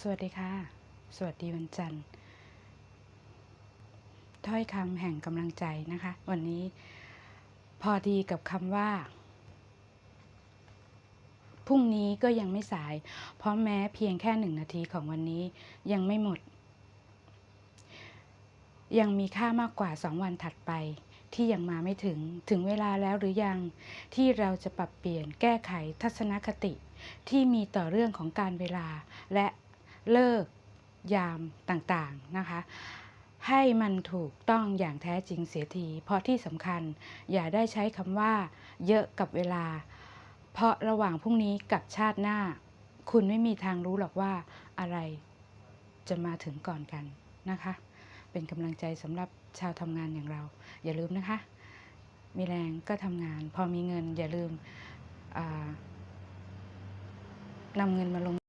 สวัสดีค่ะ สวัสดีวันจันทร์ ถ้อยคำแห่งกำลังใจนะคะ วันนี้พอดีกับคำว่าพรุ่งนี้ก็ยังไม่สาย เพราะแม้เพียงแค่หนึ่งนาทีของวันนี้ยังไม่หมด ยังมีค่ามากกว่าสองวันถัดไป ที่ยังมาไม่ถึงถึงเวลาแล้วหรือยังที่เราจะปรับเปลี่ยนแก้ไขทัศนคติ ที่มีต่อเรื่องของการเวลา และ เลิกยามต่างๆนะคะ ให้มันถูกต้องอย่างแท้จริงเสียที เพราะที่สำคัญอย่าได้ใช้คำว่า เยอะกับเวลา เพราะระหว่างพรุ่งนี้กับชาติหน้า คุณไม่มีทางรู้หรอกว่าอะไรจะมาถึงก่อนกันนะคะ เป็นกำลังใจสำหรับชาวทำงานอย่างเรา อย่าลืมนะคะ มีแรงก็ทำงาน พอมีเงินอย่าลืมนำเงินมาลง